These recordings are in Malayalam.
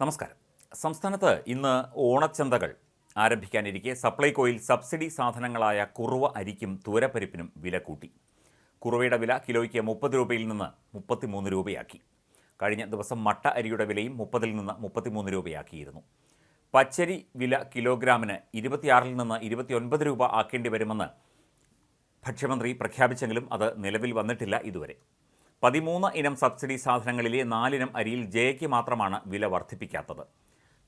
നമസ്കാരം. സംസ്ഥാനത്ത് ഇന്ന് ഓണച്ചന്തകൾ ആരംഭിക്കാനിരിക്കെ. സപ്ലൈകോയിൽ സബ്സിഡി സാധനങ്ങളായ കുറുവ അരിക്കും തൂരപ്പരിപ്പിനും വില കൂട്ടി. കുറുവയുടെ വില കിലോയ്ക്ക് മുപ്പത് രൂപയിൽ നിന്ന് മുപ്പത്തിമൂന്ന് രൂപയാക്കി. കഴിഞ്ഞ ദിവസം മട്ട അരിയുടെ വിലയും മുപ്പതിൽ നിന്ന് മുപ്പത്തിമൂന്ന് രൂപയാക്കിയിരുന്നു. പച്ചരി വില കിലോഗ്രാമിന് ഇരുപത്തിയാറിൽ നിന്ന് ഇരുപത്തിയൊൻപത് രൂപ ആക്കേണ്ടി വരുമെന്ന് ഭക്ഷ്യമന്ത്രി പ്രഖ്യാപിച്ചെങ്കിലും അത് നിലവിൽ വന്നിട്ടില്ല ഇതുവരെ. പതിമൂന്ന് ഇനം സബ്സിഡി സാധനങ്ങളിലെ നാലിനം അരിയിൽ ജയയ്ക്ക് മാത്രമാണ് വില വർദ്ധിപ്പിക്കാത്തത്.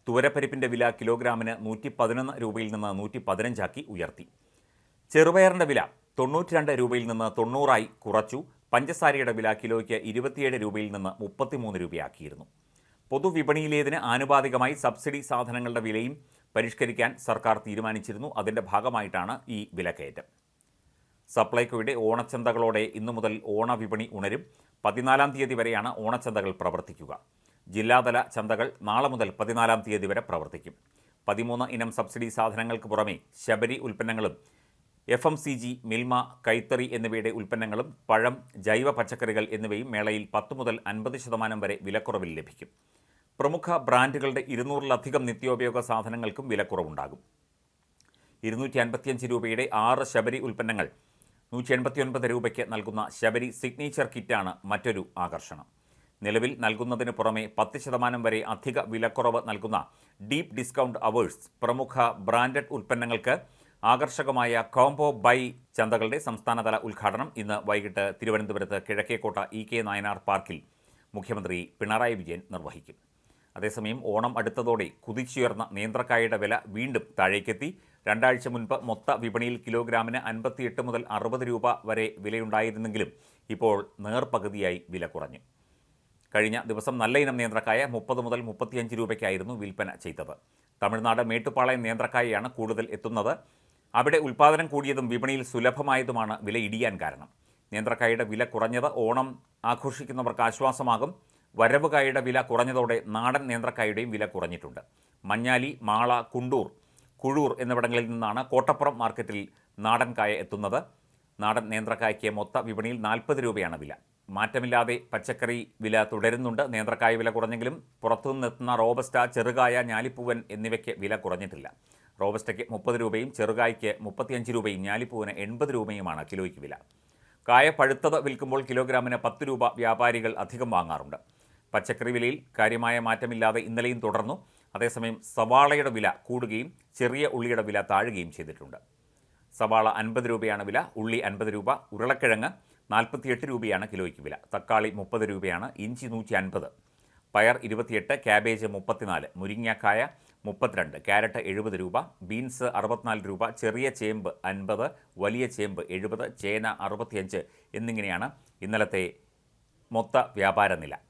തുവരപ്പരിപ്പിന്റെ വില കിലോഗ്രാമിന് നൂറ്റി പതിനൊന്ന് രൂപയിൽ നിന്ന് നൂറ്റി പതിനഞ്ചാക്കി ഉയർത്തി. ചെറുപയറിന്റെ വില തൊണ്ണൂറ്റി രണ്ട് രൂപയിൽ നിന്ന് തൊണ്ണൂറായി കുറച്ചു. പഞ്ചസാരയുടെ വില കിലോയ്ക്ക് ഇരുപത്തിയേഴ് രൂപയിൽ നിന്ന് മുപ്പത്തിമൂന്ന് രൂപയാക്കിയിരുന്നു. പൊതുവിപണിയിലേതിന് ആനുപാതികമായി സബ്സിഡി സാധനങ്ങളുടെ വിലയും പരിഷ്കരിക്കാൻ സർക്കാർ തീരുമാനിച്ചിരുന്നു. അതിന്റെ ഭാഗമായിട്ടാണ് ഈ വിലക്കയറ്റം. സപ്ലൈകോയുടെ ഓണച്ചന്തകളോടെ ഇന്നു മുതൽ ഓണവിപണി ഉണരും. പതിനാലാം തീയതി വരെയാണ് ഓണച്ചന്തകൾ പ്രവർത്തിക്കുക. ജില്ലാതല ചന്തകൾ നാളെ മുതൽ പതിനാലാം തീയതി വരെ പ്രവർത്തിക്കും. പതിമൂന്ന് ഇനം സബ്സിഡി സാധനങ്ങൾക്ക് പുറമെ ശബരി ഉൽപ്പന്നങ്ങളും F M C G Milma കൈത്തറി എന്നിവയുടെ ഉൽപ്പന്നങ്ങളും പഴം ജൈവ പച്ചക്കറികൾ എന്നിവയും മേളയിൽ പത്ത് മുതൽ അൻപത് ശതമാനം വരെ വിലക്കുറവിൽ ലഭിക്കും. പ്രമുഖ ബ്രാൻഡുകളുടെ ഇരുന്നൂറിലധികം നിത്യോപയോഗ സാധനങ്ങൾക്കും വിലക്കുറവുണ്ടാകും. ഇരുന്നൂറ്റി അൻപത്തിയഞ്ച് രൂപയുടെ ആറ് ശബരി ഉൽപ്പന്നങ്ങൾ നൂറ്റി എൺപത്തിയൊൻപത് രൂപയ്ക്ക് നൽകുന്ന ശബരി സിഗ്നേച്ചർ കിറ്റാണ് മറ്റൊരു ആകർഷണം. നിലവിൽ നൽകുന്നതിന് പുറമെ പത്ത് ശതമാനം വരെ അധിക വിലക്കുറവ് നൽകുന്ന ഡീപ്പ് ഡിസ്കൗണ്ട് അവേഴ്സ് പ്രമുഖ ബ്രാൻഡഡ് ഉൽപ്പന്നങ്ങൾക്ക് ആകർഷകമായ കോംബോ ബൈ ചന്തകളുടെ സംസ്ഥാനതല ഉദ്ഘാടനം ഇന്ന് വൈകിട്ട് തിരുവനന്തപുരത്ത് കിഴക്കേക്കോട്ട ഇ കെ നായനാർ പാർക്കിൽ മുഖ്യമന്ത്രി പിണറായി വിജയൻ നിർവഹിക്കും. അതേസമയം ഓണം അടുത്തതോടെ കുതിച്ചുയർന്ന നേന്ത്രക്കായയുടെ വില വീണ്ടും താഴേക്കെത്തി. രണ്ടാഴ്ച മുൻപ് മൊത്ത വിപണിയിൽ കിലോഗ്രാമിന് അൻപത്തിയെട്ട് മുതൽ അറുപത് രൂപ വരെ വിലയുണ്ടായിരുന്നെങ്കിലും ഇപ്പോൾ നേർപകുതിയായി വില കുറഞ്ഞു. കഴിഞ്ഞ ദിവസം നല്ല ഇനം നേന്ത്രക്കായ മുപ്പത് മുതൽ മുപ്പത്തിയഞ്ച് രൂപയ്ക്കായിരുന്നു വിൽപ്പന ചെയ്തത്. തമിഴ്നാട് മേട്ടുപ്പാളയം നേന്ത്രക്കായയാണ് കൂടുതൽ എത്തുന്നത്. അവിടെ ഉൽപ്പാദനം കൂടിയതും വിപണിയിൽ സുലഭമായതുമാണ് വില ഇടിയാൻ കാരണം. നേന്ത്രക്കായയുടെ വില കുറഞ്ഞത് ഓണം ആഘോഷിക്കുന്നവർക്ക് ആശ്വാസമാകും. വരവുകായയുടെ വില കുറഞ്ഞതോടെ നാടൻ നേന്ത്രക്കായയുടെയും വില കുറഞ്ഞിട്ടുണ്ട്. മഞ്ഞാലി മാള കുണ്ടൂർ കുഴൂർ എന്നിവിടങ്ങളിൽ നിന്നാണ് കോട്ടപ്പുറം മാർക്കറ്റിൽ നാടൻ കായ എത്തുന്നത്. നാടൻ നേന്ത്രക്കായ്ക്ക് മൊത്ത വിപണിയിൽ നാൽപ്പത് രൂപയാണ് വില. മാറ്റമില്ലാതെ പച്ചക്കറി വില തുടരുന്നുണ്ട്. നേന്ത്രക്കായ വില കുറഞ്ഞെങ്കിലും പുറത്തുനിന്നെത്തുന്ന റോബസ്റ്റ ചെറുകായ ഞാലിപ്പൂവൻ എന്നിവയ്ക്ക് വില കുറഞ്ഞിട്ടില്ല. റോബസ്റ്റയ്ക്ക് മുപ്പത് രൂപയും ചെറുകായ്ക്ക് മുപ്പത്തിയഞ്ച് രൂപയും ഞാലിപ്പൂവിന് എൺപത് രൂപയുമാണ് കിലോയ്ക്ക് വില. കായ പഴുത്തത് വിൽക്കുമ്പോൾ കിലോഗ്രാമിന് പത്ത് രൂപ വ്യാപാരികൾ അധികം വാങ്ങാറുണ്ട്. പച്ചക്കറി വിലയിൽ കാര്യമായ മാറ്റമില്ലാതെ ഇന്നലെയും തുടർന്നു. അതേസമയം സവാളയുടെ വില കൂടുകയും ചെറിയ ഉള്ളിയുടെ വില താഴുകയും ചെയ്തിട്ടുണ്ട്. സവാള അൻപത് രൂപയാണ് വില ഉള്ളി അൻപത് രൂപ ഉരുളക്കിഴങ്ങ് നാൽപ്പത്തിയെട്ട് രൂപയാണ് കിലോയ്ക്ക് വില തക്കാളി മുപ്പത് രൂപയാണ് ഇഞ്ചി നൂറ്റി അൻപത് പയർ ഇരുപത്തിയെട്ട് ക്യാബേജ് മുപ്പത്തിനാല് മുരിങ്ങക്കായ മുപ്പത്തിരണ്ട് ക്യാരറ്റ് എഴുപത് രൂപ ബീൻസ് അറുപത്തിനാല് രൂപ ചെറിയ ചേമ്പ് അൻപത് വലിയ ചേമ്പ് എഴുപത് ചേന അറുപത്തിയഞ്ച് എന്നിങ്ങനെയാണ് ഇന്നലത്തെ മൊത്ത വ്യാപാര നില.